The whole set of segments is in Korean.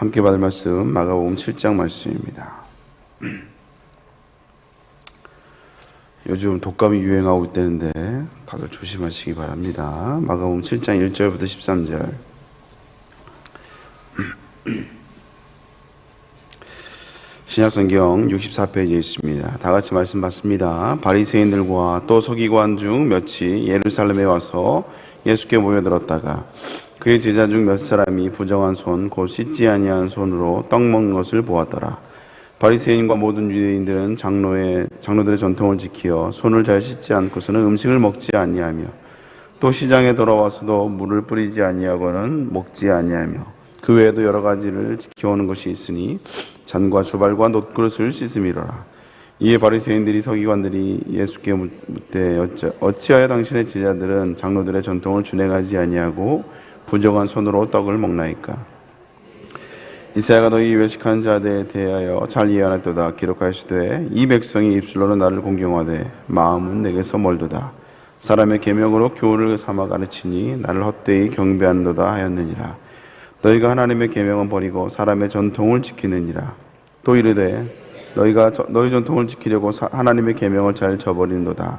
함께 받을 말씀 마가복음 7장 말씀입니다. 요즘 독감이 유행하고 있다는데 다들 조심하시기 바랍니다. 마가복음 7장 1절부터 13절. 신약성경 64페이지에 있습니다. 다 같이 말씀 받습니다. 바리새인들과 또 서기관 중 몇이 예루살렘에 와서 예수께 모여들었다가 그의 제자 중 몇 사람이 부정한 손, 곧 씻지 아니한 손으로 떡 먹는 것을 보았더라. 바리새인과 모든 유대인들은 장로의 장로들의 전통을 지키어 손을 잘 씻지 않고서는 음식을 먹지 아니하며 또 시장에 돌아와서도 물을 뿌리지 아니하고는 먹지 아니하며 그 외에도 여러 가지를 지켜오는 것이 있으니 잔과 주발과 놋그릇을 씻음이로라. 이에 바리새인들이 서기관들이 예수께 묻되 어찌- 어찌하여 당신의 제자들은 장로들의 전통을 준행하지 아니하고 부정한 손으로 떡을 먹나이까? 이사야가 너희 외식한 자들에 대하여 잘 예언했도다. 기록하시되 이 백성이 입술로는 나를 공경하되 마음은 내게서 멀도다. 사람의 계명으로 교훈을 삼아 가르치니 나를 헛되이 경배하는도다 하였느니라. 너희가 하나님의 계명은 버리고 사람의 전통을 지키느니라. 또 이르되 너희가 저- 너희 전통을 지키려고 사- 하나님의 계명을 잘 저버리는도다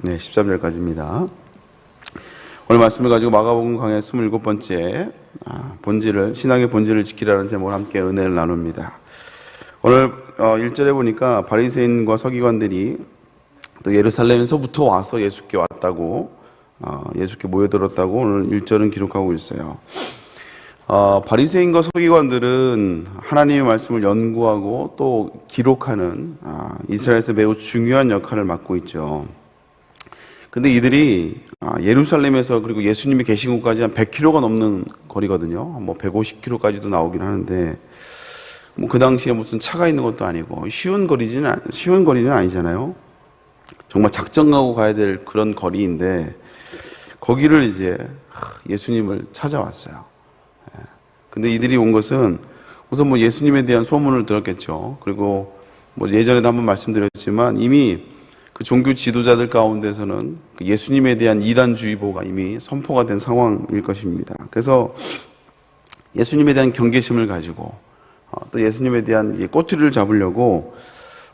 네 13절까지입니다. 오늘 말씀을 가지고 마가복음 강의 27번째 아, 본질을 신앙의 본질을 지키라는 제목을 함께 은혜를 나눕니다. 오늘 어, 1절에 보니까 바리새인과 서기관들이 또 예루살렘에서부터 와서 예수께 왔다고 어, 예수께 모여들었다고 오늘 1절은 기록하고 있어요. 어, 바리새인과 서기관들은 하나님의 말씀을 연구하고 또 기록하는 아, 이스라엘에서 매우 중요한 역할을 맡고 있죠. 근데 이들이 아, 예루살렘에서 그리고 예수님이 계신 곳까지 한 100km가 넘는 거리거든요. 뭐 150km까지도 나오긴 하는데 뭐 그 당시에 무슨 차가 있는 것도 아니고 쉬운 거리지는 아- 쉬운 거리는 아니잖아요. 정말 작정하고 가야 될 그런 거리인데 거기를 이제 하, 예수님을 찾아왔어요. 예. 근데 이들이 온 것은 우선 뭐 예수님에 대한 소문을 들었겠죠. 그리고 뭐 예전에도 한번 말씀드렸지만 이미 그 종교 지도자들 가운데서는 그 예수님에 대한 이단주의보가 이미 선포가 된 상황일 것입니다. 그래서 예수님에 대한 경계심을 가지고 어, 또 예수님에 대한 이 꼬투리를 잡으려고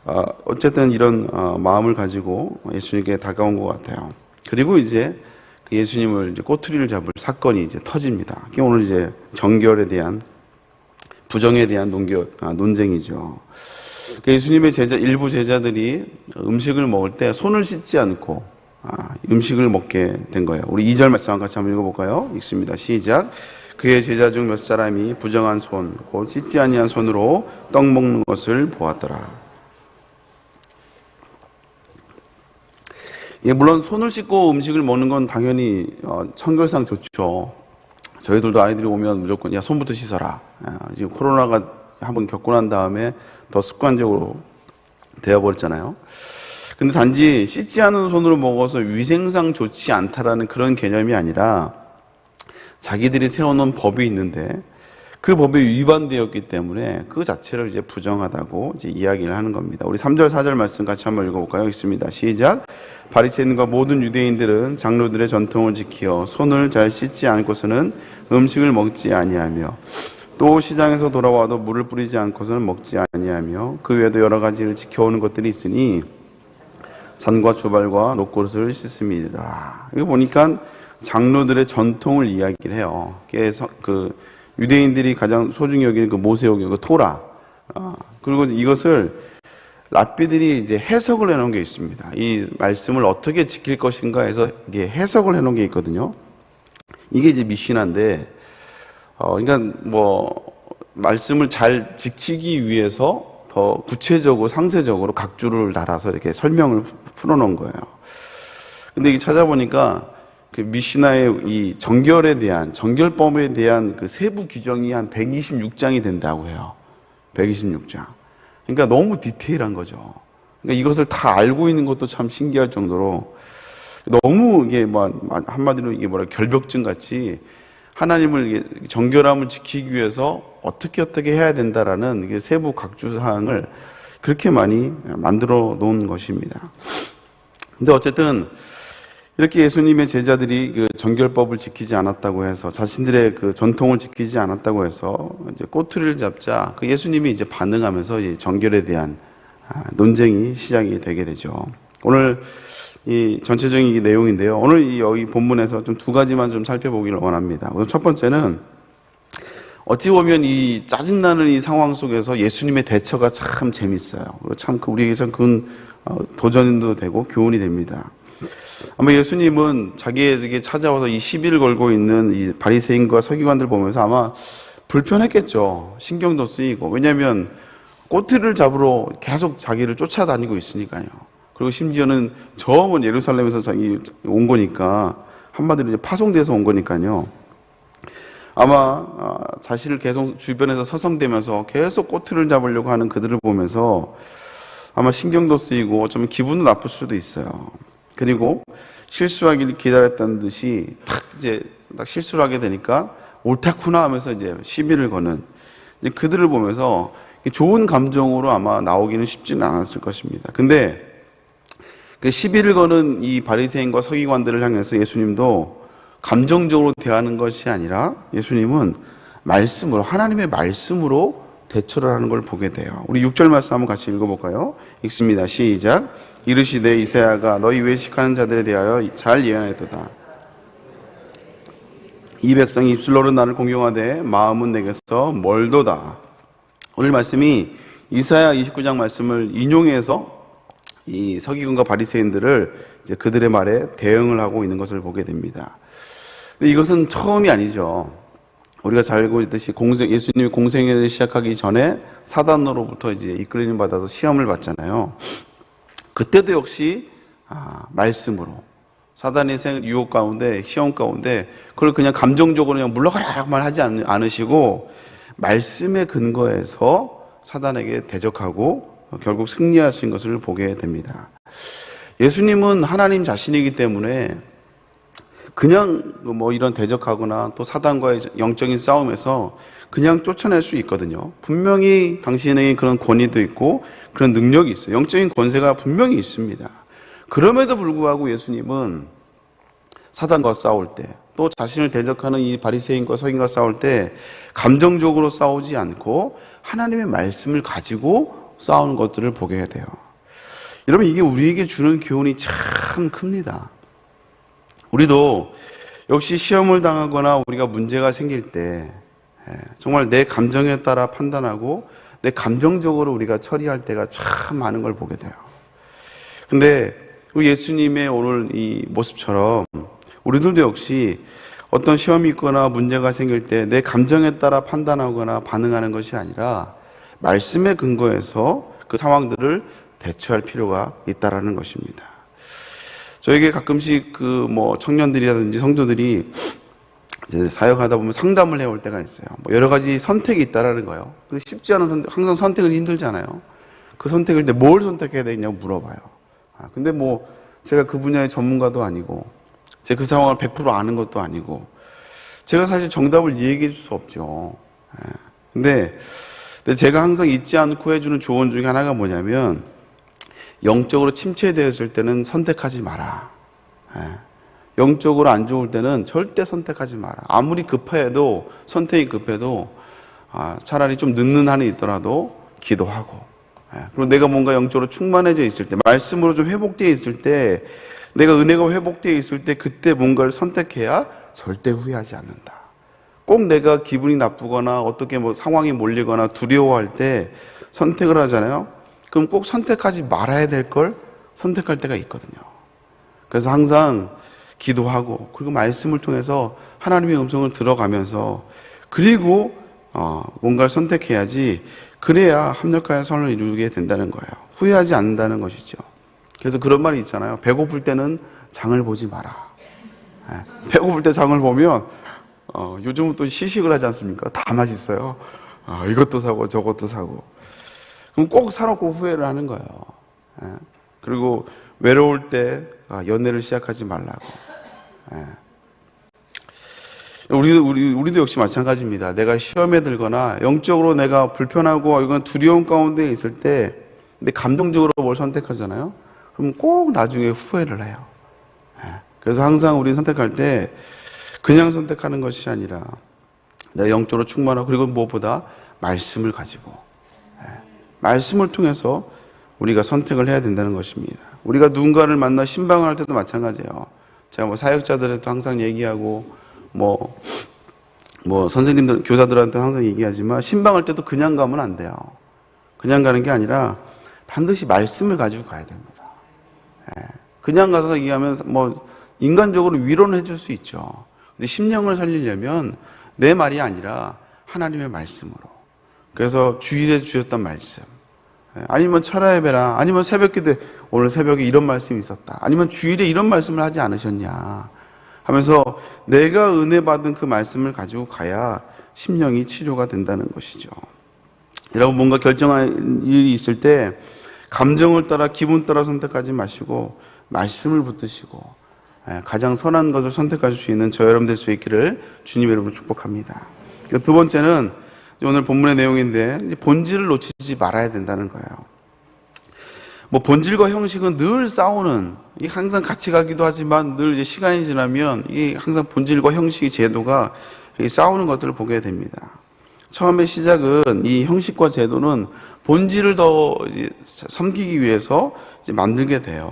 어, 어쨌든 이런 어, 마음을 가지고 예수님께 다가온 것 같아요. 그리고 이제 그 예수님을 이제 꼬투리를 잡을 사건이 이제 터집니다. 오늘 이제 정결에 대한 부정에 대한 아, 논쟁이죠. 그 예수님의 제자 일부 제자들이 음식을 먹을 때 손을 씻지 않고 아, 음식을 먹게 된 거예요. 우리 2절 말씀 같이 한번 읽어볼까요? 읽습니다. 시작. 그의 제자 중 몇 사람이 부정한 손, 곧 씻지 아니한 손으로 떡 먹는 것을 보았더라. 예, 물론 손을 씻고 음식을 먹는 건 당연히 어, 청결상 좋죠. 저희들도 아이들이 오면 무조건 야 손부터 씻어라. 아, 지금 코로나가 한번 겪고 난 다음에 더 습관적으로 되어버렸잖아요. 근데 단지 씻지 않은 손으로 먹어서 위생상 좋지 않다라는 그런 개념이 아니라 자기들이 세워놓은 법이 있는데 그 법에 위반되었기 때문에 그 자체를 이제 부정하다고 이제 이야기를 하는 겁니다. 우리 3절, 4절 말씀 같이 한번 읽어볼까요? 있습니다. 시작. 바리새인과 모든 유대인들은 장로들의 전통을 지키어 손을 잘 씻지 않고서는 음식을 먹지 아니하며 또 시장에서 돌아와도 물을 뿌리지 않고서는 먹지 아니하며 그 외에도 여러 가지를 지켜오는 것들이 있으니 잔과 주발과 녹그릇을 씻습니다. 이거 보니까 장로들의 전통을 이야기를 해요. 그 유대인들이 가장 소중히 여기는 그 모세오경, 그 토라. 아, 그리고 이것을 랍비들이 이제 해석을 해놓은 게 있습니다. 이 말씀을 어떻게 지킬 것인가 해서 이게 해석을 해놓은 게 있거든요. 이게 이제 미신한데, 어, 그러니까 뭐 말씀을 잘 지키기 위해서 더 구체적으로 상세적으로 각 줄을 달아서 이렇게 설명을 풀어놓은 거예요. 근데 이게 찾아보니까 그 미시나의 이 정결에 대한 정결법에 대한 그 세부 규정이 한 126장이 된다고 해요. 126장. 그러니까 너무 디테일한 거죠. 그러니까 이것을 다 알고 있는 것도 참 신기할 정도로 너무 이게 뭐 한마디로 이게 뭐라 결벽증 같이 하나님을 정결함을 지키기 위해서 어떻게 어떻게 해야 된다라는 세부 각주 사항을 그렇게 많이 만들어 놓은 것입니다. 근데 어쨌든 이렇게 예수님의 제자들이 그 정결법을 지키지 않았다고 해서 자신들의 그 전통을 지키지 않았다고 해서 이제 꼬투리를 잡자 그 예수님이 이제 반응하면서 이 정결에 대한 아, 논쟁이 시작이 되게 되죠. 오늘 이 전체적인 이 내용인데요. 오늘 이 여기 본문에서 좀 두 가지만 좀 살펴보기를 원합니다. 우선 첫 번째는 어찌 보면 이 짜증나는 이 상황 속에서 예수님의 대처가 참 재밌어요. 참그 우리에게 참큰 도전도 되고 교훈이 됩니다. 아마 예수님은 자기에게 찾아와서 이 시비를 걸고 있는 이 바리새인과 서기관들 보면서 아마 불편했겠죠. 신경도 쓰이고 왜냐하면 꼬투리를 잡으러 계속 자기를 쫓아다니고 있으니까요. 그리고 심지어는 저먼 예루살렘에서 자기 온 거니까 한마디로 이제 파송돼서 온 거니까요. 아마 아, 자신을 계속 주변에서 서성대면서 계속 꼬투리를 잡으려고 하는 그들을 보면서 아마 신경도 쓰이고 어쩌면 기분도 나쁠 수도 있어요. 그리고 실수하기를 기다렸다는 듯이 딱 이제 딱 실수를 하게 되니까 옳다구나 하면서 이제 시비를 거는 그들을 보면서 좋은 감정으로 아마 나오기는 쉽지는 않았을 것입니다. 근데 그 시비를 거는 이 바리새인과 서기관들을 향해서 예수님도 감정적으로 대하는 것이 아니라 예수님은 말씀으로 하나님의 말씀으로 대처를 하는 걸 보게 돼요. 우리 6절 말씀 한번 같이 읽어볼까요? 읽습니다. 시작. 이르시되 이사야가 너희 외식하는 자들에 대하여 잘 예언했도다. 이 백성이 입술로는 나를 공경하되 마음은 내게서 멀도다. 오늘 말씀이 이사야 29장 말씀을 인용해서 이 서기관과 바리새인들을 이제 그들의 말에 대응을 하고 있는 것을 보게 됩니다. 근데 이것은 처음이 아니죠. 우리가 잘 알고 있듯이 공생, 예수님이 공생애를 시작하기 전에 사단으로부터 이제 이끌림 받아서 시험을 받잖아요. 그때도 역시 아, 말씀으로 사단의 유혹 가운데 시험 가운데 그걸 그냥 감정적으로 그냥 물러가라 말하지 않으시고 말씀의 근거에서 사단에게 대적하고 결국 승리하신 것을 보게 됩니다. 예수님은 하나님 자신이기 때문에 그냥 뭐 이런 대적하거나 또 사단과의 영적인 싸움에서 그냥 쫓아낼 수 있거든요. 분명히 당신에게 그런 권위도 있고 그런 능력이 있어요. 영적인 권세가 분명히 있습니다. 그럼에도 불구하고 예수님은 사단과 싸울 때, 또 자신을 대적하는 이 바리새인과 서인과 싸울 때 감정적으로 싸우지 않고 하나님의 말씀을 가지고 싸우는 것들을 보게 돼요. 여러분 이게 우리에게 주는 교훈이 참 큽니다. 우리도 역시 시험을 당하거나 우리가 문제가 생길 때 예, 정말 내 감정에 따라 판단하고 내 감정적으로 우리가 처리할 때가 참 많은 걸 보게 돼요. 근데 예수님의 오늘 이 모습처럼 우리들도 역시 어떤 시험이 있거나 문제가 생길 때 내 감정에 따라 판단하거나 반응하는 것이 아니라 말씀의 근거에서 그 상황들을 대처할 필요가 있다라는 것입니다. 저에게 가끔씩 그 뭐 청년들이라든지 성도들이 사역하다 보면 상담을 해올 때가 있어요. 뭐 여러 가지 선택이 있다라는 거예요. 근데 쉽지 않은 선택, 항상 선택은 힘들잖아요. 그 선택을 때뭘 선택해야 되냐고 물어봐요. 아, 근데 뭐 제가 그 분야의 전문가도 아니고, 제가 그 상황을 100% 아는 것도 아니고, 제가 사실 정답을 얘기해 줄 수 없죠. 예. 근데, 근데 제가 항상 잊지 않고 해주는 조언 중에 하나가 뭐냐면, 영적으로 침체되었을 때는 선택하지 마라. 예. 영적으로 안 좋을 때는 절대 선택하지 마라. 아무리 급해도 선택이 급해도 아, 차라리 좀 늦는 한이 있더라도 기도하고 예. 그리고 내가 뭔가 영적으로 충만해져 있을 때 말씀으로 좀 회복되어 있을 때 내가 은혜가 회복되어 있을 때 그때 뭔가를 선택해야 절대 후회하지 않는다. 꼭 내가 기분이 나쁘거나 어떻게 뭐 상황이 몰리거나 두려워할 때 선택을 하잖아요. 그럼 꼭 선택하지 말아야 될 걸 선택할 때가 있거든요. 그래서 항상 기도하고 그리고 말씀을 통해서 하나님의 음성을 들어가면서 그리고 어, 뭔가를 선택해야지 그래야 합력하여 선을 이루게 된다는 거예요. 후회하지 않는다는 것이죠. 그래서 그런 말이 있잖아요. 배고플 때는 장을 보지 마라. 예, 배고플 때 장을 보면 어, 요즘은 또 시식을 하지 않습니까? 다 맛있어요. 어, 이것도 사고 저것도 사고. 그럼 꼭 사놓고 후회를 하는 거예요. 예. 그리고 외로울 때 아, 연애를 시작하지 말라고. 예. 우리도, 우리, 우리도 역시 마찬가지입니다. 내가 시험에 들거나 영적으로 내가 불편하고 이건 두려움 가운데 있을 때, 근데 감정적으로 뭘 선택하잖아요? 그럼 꼭 나중에 후회를 해요. 예. 그래서 항상 우리 선택할 때 그냥 선택하는 것이 아니라 내가 영적으로 충만하고 그리고 무엇보다 말씀을 가지고 예. 말씀을 통해서 우리가 선택을 해야 된다는 것입니다. 우리가 누군가를 만나 신방을 할 때도 마찬가지예요. 제가 뭐 사역자들한테 항상 얘기하고 뭐, 뭐 선생님들, 교사들한테 항상 얘기하지만 신방할 때도 그냥 가면 안 돼요. 그냥 가는 게 아니라 반드시 말씀을 가지고 가야 됩니다. 예. 그냥 가서 얘기하면 뭐 인간적으로 위로는 해줄 수 있죠. 근데 심령을 살리려면 내 말이 아니라 하나님의 말씀으로. 그래서 주일에 주셨던 말씀. 예, 아니면 철야 예배라 아니면 새벽 기도 오늘 새벽에 이런 말씀이 있었다. 아니면 주일에 이런 말씀을 하지 않으셨냐. 하면서 내가 은혜 받은 그 말씀을 가지고 가야 심령이 치료가 된다는 것이죠. 여러분 뭔가 결정할 일이 있을 때 감정을 따라 기분 따라 선택하지 마시고 말씀을 붙드시고 예, 가장 선한 것을 선택할 수 있는 저 여러분 될 수 있기를 주님 여러분 축복합니다. 두 번째는 오늘 본문의 내용인데 본질을 놓치지 말아야 된다는 거예요. 뭐 본질과 형식은 늘 싸우는 이 항상 같이 가기도 하지만 늘 이제 시간이 지나면 이 항상 본질과 형식의 제도가 싸우는 것들을 보게 됩니다. 처음에 시작은 이 형식과 제도는 본질을 더 섬기기 위해서 만들게 돼요.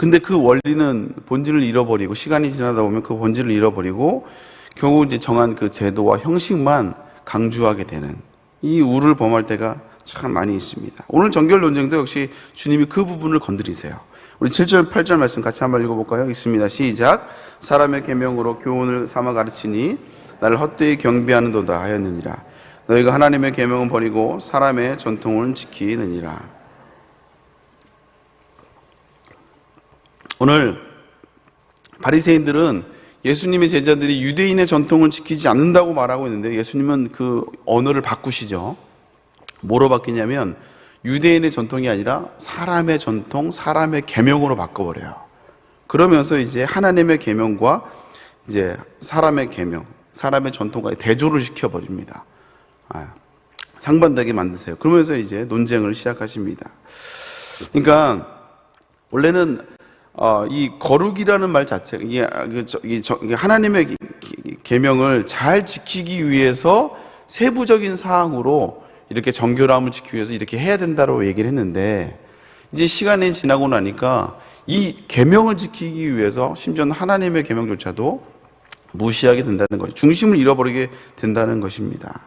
근데 그 원리는 본질을 잃어버리고 시간이 지나다 보면 그 본질을 잃어버리고 결국 이제 정한 그 제도와 형식만 강조하게 되는 이 우를 범할 때가 참 많이 있습니다. 오늘 정결 논쟁도 역시 주님이 그 부분을 건드리세요. 우리 7절, 8절 말씀 같이 한번 읽어볼까요? 있습니다. 시작. 사람의 계명으로 교훈을 삼아 가르치니 나를 헛되이 경배하는도다 하였느니라. 너희가 하나님의 계명은 버리고 사람의 전통을 지키느니라. 오늘 바리새인들은 예수님의 제자들이 유대인의 전통을 지키지 않는다고 말하고 있는데 예수님은 그 언어를 바꾸시죠. 뭐로 바뀌냐면 유대인의 전통이 아니라 사람의 전통, 사람의 계명으로 바꿔버려요. 그러면서 이제 하나님의 계명과 이제 사람의 계명, 사람의 전통과 대조를 시켜버립니다. 아, 상반되게 만드세요. 그러면서 이제 논쟁을 시작하십니다. 그러니까 원래는 어, 이 거룩이라는 말 자체가 이게, 그 이게 하나님의 계명을 잘 지키기 위해서 세부적인 사항으로 이렇게 정결함을 지키기 위해서 이렇게 해야 된다고 얘기를 했는데 이제 시간이 지나고 나니까 이 계명을 지키기 위해서 심지어는 하나님의 계명조차도 무시하게 된다는 거죠. 중심을 잃어버리게 된다는 것입니다.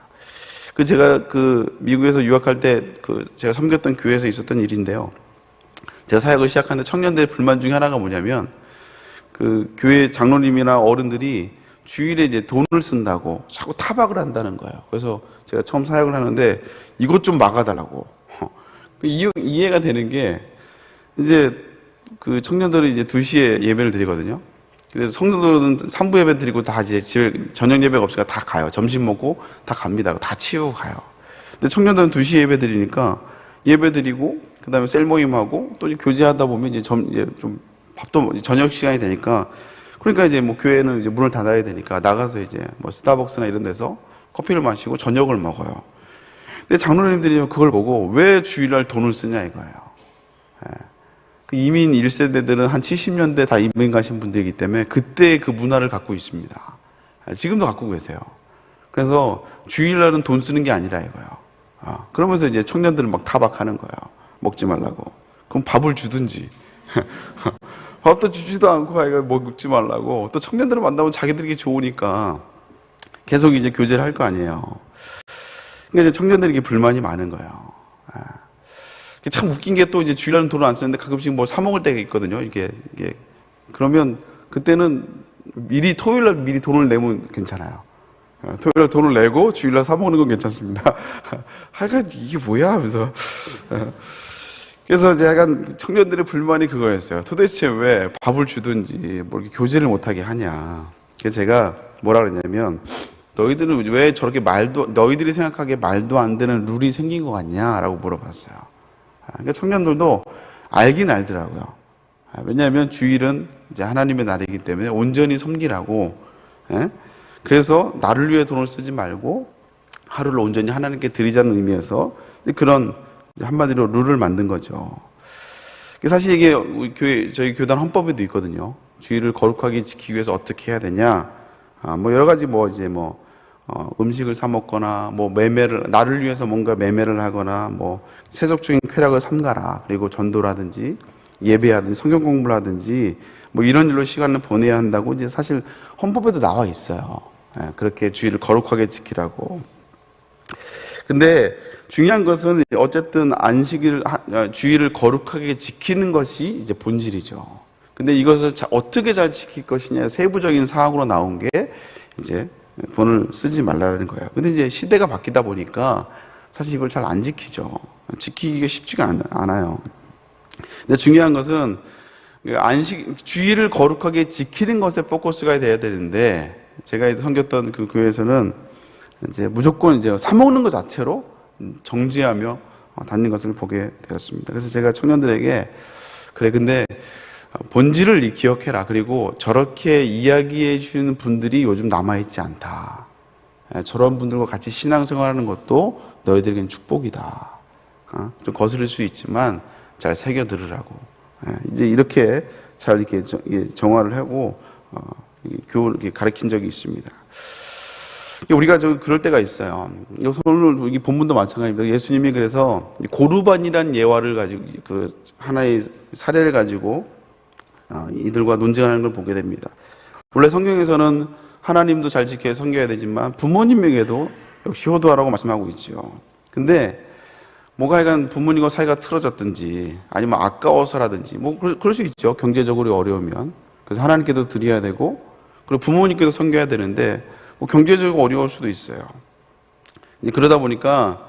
그 제가 그 미국에서 유학할 때 그 제가 섬겼던 교회에서 있었던 일인데요. 제가 사역을 시작하는데 청년들의 불만 중에 하나가 뭐냐면 그 교회 장로님이나 어른들이 주일에 이제 돈을 쓴다고 자꾸 타박을 한다는 거예요. 그래서 제가 처음 사역을 하는데 이것 좀 막아달라고. 그 이해 가 되는 게 이제 그 청년들이 이제 2시에 예배를 드리거든요. 그래서 성도들은 3부 예배 드리고 다 이제 집에 저녁 예배가 없으니까 다 가요. 점심 먹고 다 갑니다. 다 치우고 가요. 근데 청년들은 2시에 예배 드리니까 예배 드리고 그 다음에 셀 모임하고 또 이제 교제하다 보면 이제 점 이제 좀 밥도 저녁 시간이 되니까 그러니까 이제 뭐 교회는 이제 문을 닫아야 되니까 나가서 이제 뭐 스타벅스나 이런 데서 커피를 마시고 저녁을 먹어요. 근데 장로님들이 그걸 보고 왜 주일날 돈을 쓰냐 이거예요. 예. 그 이민 1세대들은 한 70년대 다 이민 가신 분들이기 때문에 그때 그 문화를 갖고 있습니다. 예, 지금도 갖고 계세요. 그래서 주일날은 돈 쓰는 게 아니라 이거예요. 아, 그러면서 이제 청년들은 막 타박하는 거예요. 먹지 말라고. 그럼 밥을 주든지. 밥도 주지도 않고 아이가 먹지 말라고. 또 청년들을 만나면 자기들에게 좋으니까 계속 이제 교제를 할 거 아니에요. 그러니까 이제 청년들에게 불만이 많은 거예요. 아. 참 웃긴 게 또 이제 주일날은 돈을 안 쓰는데 가끔씩 뭘 사먹을 때가 있거든요. 이게, 이게. 그러면 그때는 미리 토요일날 미리 돈을 내면 괜찮아요. 어, 토요일날 돈을 내고 주일날 사먹는 건 괜찮습니다. 하여간 이게 뭐야 하면서. 어. 그래서 이제 약간 청년들의 불만이 그거였어요. 도대체 왜 밥을 주든지 뭐 이렇게 교제를 못하게 하냐. 그래서 제가 뭐라 그랬냐면 너희들은 왜 저렇게 말도 너희들이 생각하기에 말도 안 되는 룰이 생긴 것 같냐라고 물어봤어요. 아, 그러니까 청년들도 알긴 알더라고요. 아, 왜냐하면 주일은 이제 하나님의 날이기 때문에 온전히 섬기라고. 예? 그래서 나를 위해 돈을 쓰지 말고 하루를 온전히 하나님께 드리자는 의미에서 그런 한마디로 룰을 만든 거죠. 사실 이게 교회 저희 교단 헌법에도 있거든요. 주의를 거룩하게 지키기 위해서 어떻게 해야 되냐. 아, 뭐 여러 가지 뭐 이제 뭐 어, 음식을 사 먹거나 뭐 매매를 나를 위해서 뭔가 매매를 하거나 뭐 세속적인 쾌락을 삼가라. 그리고 전도라든지 예배하든지 성경 공부를 하든지 뭐 이런 일로 시간을 보내야 한다고 이제 사실 헌법에도 나와 있어요. 예, 그렇게 주의를 거룩하게 지키라고. 근데 중요한 것은 어쨌든 안식일 하- 주의를 거룩하게 지키는 것이 이제 본질이죠. 근데 이것을 자- 어떻게 잘 지킬 것이냐 세부적인 사항으로 나온 게 이제 돈을 쓰지 말라는 거예요. 근데 이제 시대가 바뀌다 보니까 사실 이걸 잘 안 지키죠. 지키기가 쉽지가 않- 않아요. 근데 중요한 것은 그 안식 주의를 거룩하게 지키는 것에 포커스가 돼야 되는데 제가 섬겼던 그 교회에서는 이제 무조건 이제 사 먹는 것 자체로 정지하며 어, 다니는 것을 보게 되었습니다. 그래서 제가 청년들에게 그래 근데 본질을 이- 기억해라. 그리고 저렇게 이야기해 주는 분들이 요즘 남아 있지 않다. 예, 저런 분들과 같이 신앙생활하는 것도 너희들에겐 축복이다. 어, 좀 거스를 수 있지만 잘 새겨 들으라고. 예, 이제 이렇게 잘 이렇게 정화를 하고 어, 교훈을 가르친 적이 있습니다. 우리가 좀 그럴 때가 있어요. 이거 오늘 이 본문도 마찬가지입니다. 예수님이 그래서 고르반이란 예화를 가지고 그 하나의 사례를 가지고 어, 이들과 논쟁하는 걸 보게 됩니다. 원래 성경에서는 하나님도 잘 지켜야 섬겨야 되지만 부모님에게도 역시 효도하라고 말씀하고 있죠. 근데 뭐가 약간 부모님과 사이가 틀어졌든지 아니면 아까워서라든지 뭐 그럴, 수 있죠. 경제적으로 어려우면. 그래서 하나님께도 드려야 되고 그리고 부모님께도 섬겨야 되는데 뭐 경제적으로 어려울 수도 있어요. 그러다 보니까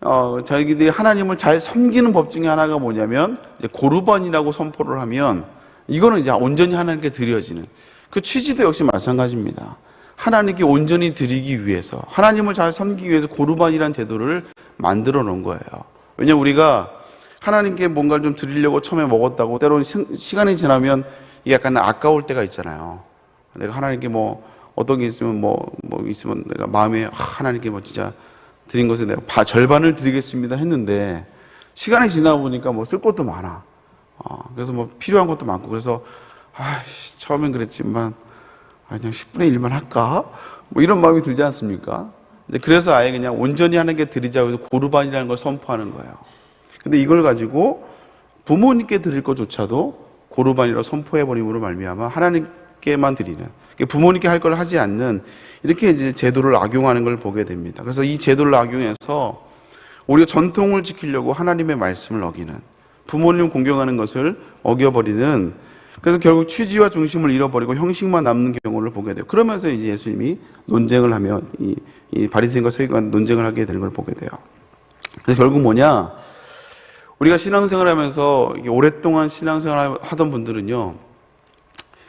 어, 자기들이 하나님을 잘 섬기는 법 중에 하나가 뭐냐면 고르반이라고 선포를 하면 이거는 이제 온전히 하나님께 드려지는 그 취지도 역시 마찬가지입니다. 하나님께 온전히 드리기 위해서 하나님을 잘 섬기기 위해서 고르반이라는 제도를 만들어 놓은 거예요. 왜냐면 우리가 하나님께 뭔가를 좀 드리려고 처음에 먹었다고 때로는 시- 시간이 지나면 약간 아까울 때가 있잖아요. 내가 하나님께 뭐 어떤 게 있으면 뭐, 뭐 있으면 내가 마음에 아, 하나님께 뭐 진짜 드린 것에 내가 바- 절반을 드리겠습니다 했는데 시간이 지나 보니까 뭐 쓸 것도 많아. 어, 그래서 뭐 필요한 것도 많고 그래서 아 처음엔 그랬지만 아, 그냥 10분의 1만 할까? 뭐 이런 마음이 들지 않습니까? 근데 그래서 아예 그냥 온전히 하나님께 드리자고 해서 고르반이라는 걸 선포하는 거예요. 근데 이걸 가지고 부모님께 드릴 것조차도 고르반이라고 선포해 버림으로 말미암아 하나님께만 드리는 부모님께 할 걸 하지 않는 이렇게 이제 제도를 악용하는 걸 보게 됩니다. 그래서 이 제도를 악용해서 우리가 전통을 지키려고 하나님의 말씀을 어기는 부모님 공경하는 것을 어겨버리는 그래서 결국 취지와 중심을 잃어버리고 형식만 남는 경우를 보게 돼요. 그러면서 이제 예수님이 논쟁을 하며 이, 이 바리새인과 서기관 논쟁을 하게 되는 걸 보게 돼요. 그래서 결국 뭐냐? 우리가 신앙생활하면서 오랫동안 신앙생활 하던 분들은요,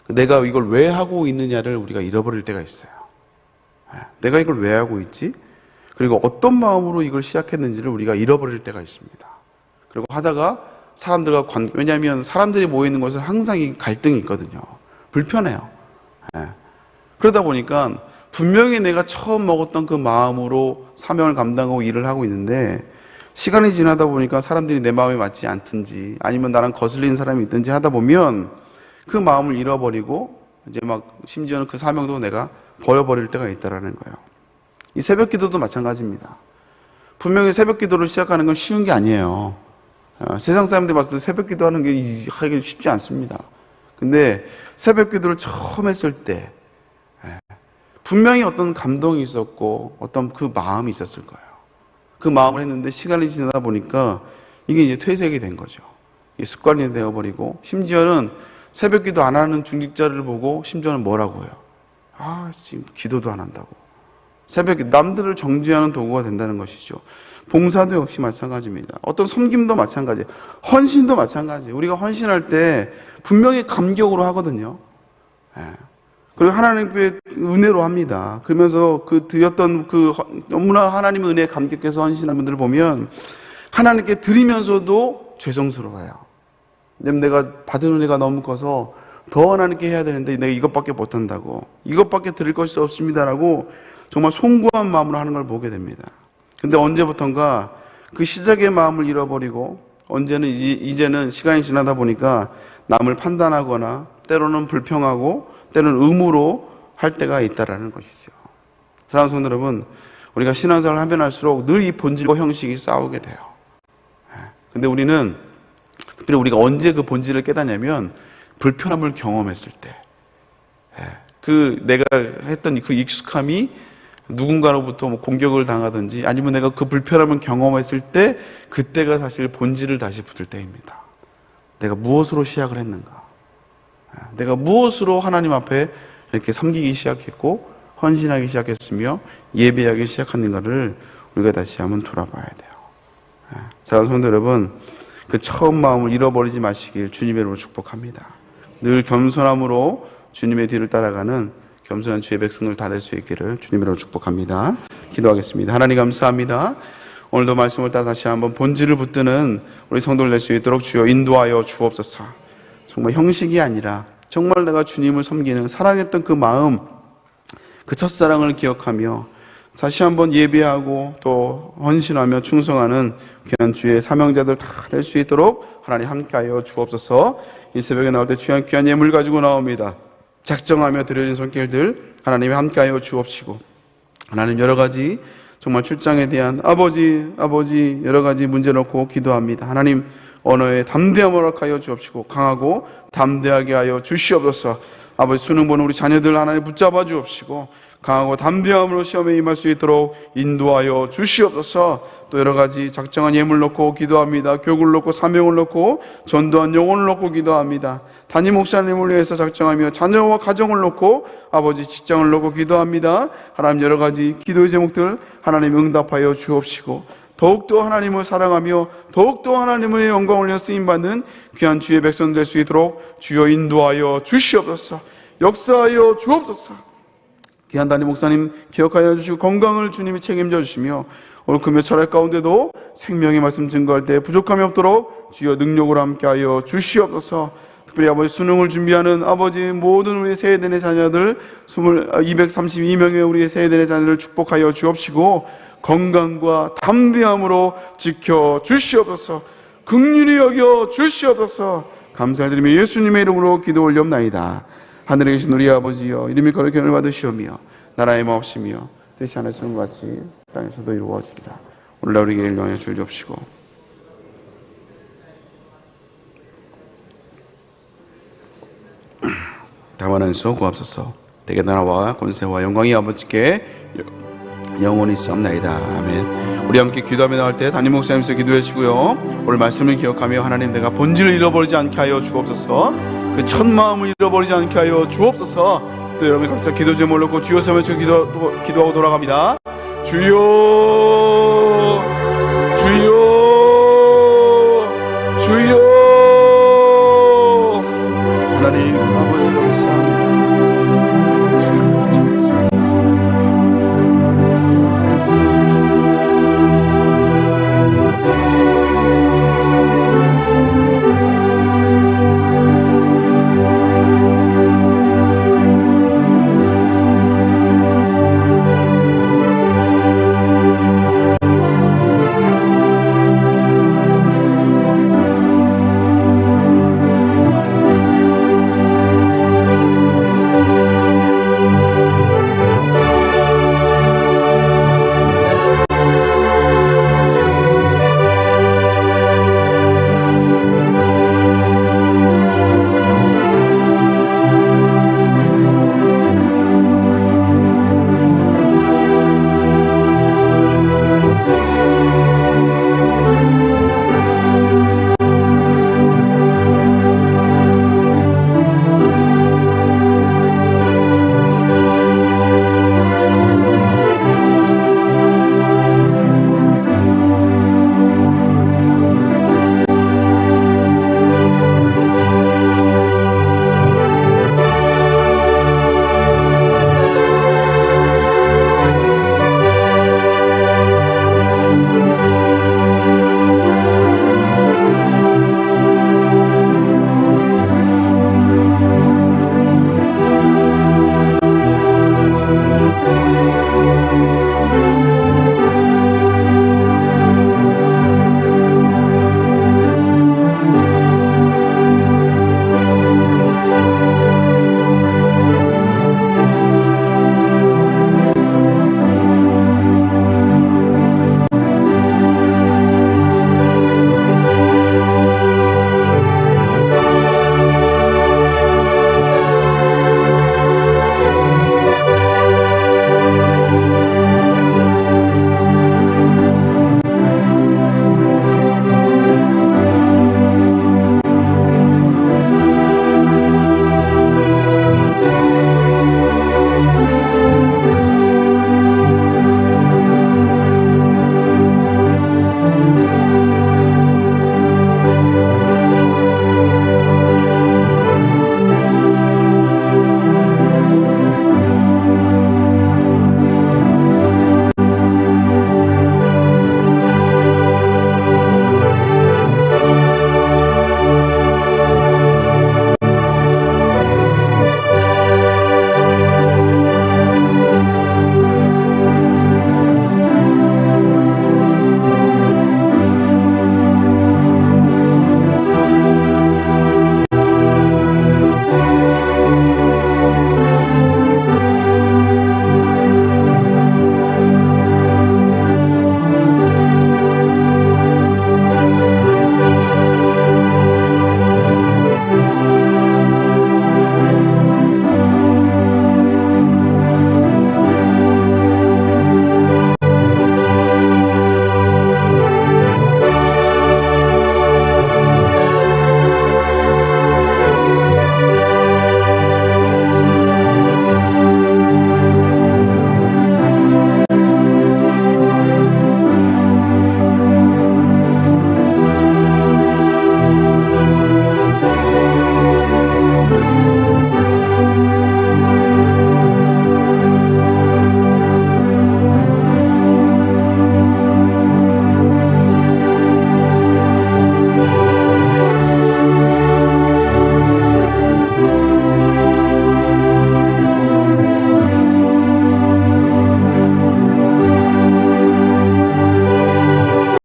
내가 이걸 왜 하고 있느냐를 우리가 잃어버릴 때가 있어요. 예, 내가 이걸 왜 하고 있지? 그리고 어떤 마음으로 이걸 시작했는지를 우리가 잃어버릴 때가 있습니다. 그리고 하다가 사람들과 관, 왜냐하면 사람들이 모이는 곳은 항상 이 갈등이 있거든요. 불편해요. 예. 그러다 보니까 분명히 내가 처음 먹었던 그 마음으로 사명을 감당하고 일을 하고 있는데 시간이 지나다 보니까 사람들이 내 마음에 맞지 않든지 아니면 나랑 거슬리는 사람이 있든지 하다 보면 그 마음을 잃어버리고 이제 막 심지어는 그 사명도 내가 버려버릴 때가 있다라는 거예요. 이 새벽 기도도 마찬가지입니다. 분명히 새벽 기도를 시작하는 건 쉬운 게 아니에요. 어, 세상 사람들이 봤을 때 새벽 기도하는 게 이- 하기 쉽지 않습니다. 근데 새벽 기도를 처음 했을 때 예, 분명히 어떤 감동이 있었고 어떤 그 마음이 있었을 거예요. 그 마음을 했는데 시간이 지나다 보니까 이게 이제 퇴색이 된 거죠. 습관이 되어버리고 심지어는 새벽 기도 안 하는 중직자를 보고 심지어는 뭐라고 해요? 아, 지금 기도도 안 한다고. 새벽에 남들을 정죄하는 도구가 된다는 것이죠. 봉사도 역시 마찬가지입니다. 어떤 섬김도 마찬가지예요. 헌신도 마찬가지예요. 우리가 헌신할 때 분명히 감격으로 하거든요. 예. 그리고 하나님의 은혜로 합니다. 그러면서 그 드렸던 그 헌- 너무나 하나님의 은혜에 감격해서 헌신하는 분들을 보면 하나님께 드리면서도 죄송스러워요. 내가 받은 은혜가 너무 커서 더 하나님께 해야 되는데 내가 이것밖에 못한다고 이것밖에 드릴 것이 없습니다라고 정말 송구한 마음으로 하는 걸 보게 됩니다. 근데 언제부턴가 그 시작의 마음을 잃어버리고 언제는 이- 이제는 시간이 지나다 보니까 남을 판단하거나 때로는 불평하고 때로는 의무로 할 때가 있다라는 것이죠. 사랑하는 성도 여러분, 우리가 신앙생활을 하면 할수록 늘 이 본질과 형식이 싸우게 돼요. 예. 근데 우리는 특별히 우리가 언제 그 본질을 깨닫냐면 불편함을 경험했을 때. 예. 그 내가 했던 그 익숙함이 누군가로부터 뭐 공격을 당하든지 아니면 내가 그 불편함을 경험했을 때 그때가 사실 본질을 다시 붙을 때입니다. 내가 무엇으로 시작을 했는가? 예. 내가 무엇으로 하나님 앞에 이렇게 섬기기 시작했고 헌신하기 시작했으며 예배하기 시작했는가를 우리가 다시 한번 돌아봐야 돼요. 예. 사랑하는 성도 여러분, 그 처음 마음을 잃어버리지 마시길 주님의 이름으로 축복합니다. 늘 겸손함으로 주님의 뒤를 따라가는 겸손한 주의 백성을 다 될 수 있기를 주님의 이름으로 축복합니다. 기도하겠습니다. 하나님 감사합니다. 오늘도 말씀을 따라 다시 한번 본질을 붙드는 우리 성도를 낼 수 있도록 주여 인도하여 주옵소서. 정말 형식이 아니라 정말 내가 주님을 섬기는 사랑했던 그 마음, 그 첫사랑을 기억하며 다시 한번 예배하고 또 헌신하며 충성하는 귀한 주의 사명자들 다 될 수 있도록 하나님 함께하여 주옵소서. 이 새벽에 나올 때 귀한 귀한 예물 가지고 나옵니다. 작정하며 드려진 손길들 하나님이 함께하여 주옵시고 하나님 여러 가지 정말 출장에 대한 아버지 아버지 여러 가지 문제 놓고 기도합니다. 하나님 언어에 담대함을 허락하여 주옵시고 강하고 담대하게 하여 주시옵소서. 아버지 수능 보는 우리 자녀들 하나님 붙잡아 주옵시고 강하고 담대함으로 시험에 임할 수 있도록 인도하여 주시옵소서. 또 여러 가지 작정한 예물 놓고 기도합니다. 교구를 놓고 사명을 놓고 전도한 영혼을 놓고 기도합니다. 담임 목사님을 위해서 작정하며 자녀와 가정을 놓고 아버지 직장을 놓고 기도합니다. 하나님 여러 가지 기도의 제목들 하나님 응답하여 주옵시고 더욱더 하나님을 사랑하며 더욱더 하나님의 영광을 위해 쓰임받는 귀한 주의 백성 될 수 있도록 주여 인도하여 주시옵소서 역사하여 주옵소서 담임 목사님 기억하여 주시고 건강을 주님이 책임져 주시며 오늘 금요 철학 가운데도 생명의 말씀 증거할 때 부족함이 없도록 주여 능력으로 함께하여 주시옵소서. 특별히 아버지 수능을 준비하는 아버지 모든 우리 세대의 자녀들 232명의 우리의 세대의 자녀를 축복하여 주옵시고 건강과 담대함으로 지켜 주시옵소서. 극률이 여겨 주시옵소서. 감사드리며 예수님의 이름으로 기도 올렵나이다 하늘에 계신 우리 아버지여 이름이 거룩히 을 받으시오며 나라의 마옵시며 뜻이 하늘에서는 같이 땅에서도 이루어지리라 오늘날 우리에게 줄 주옵시고. 다만한서 구합소서. 대개 나라와 권세와 영광이 아버지께 영원히 있사옵나이다. 아멘. 우리 함께 기도하며 나갈 때 담임 목사님께서 기도해 주시고요. 오늘 말씀을 기억하며 하나님 내가 본질을 잃어버리지 않게 하여 주옵소서 그 첫 마음을 잃어버리지 않게 하여 주옵소서. 또 여러분 각자 기도 제목을 놓고 주여 삼에 기도, 기도하고 돌아갑니다. 주여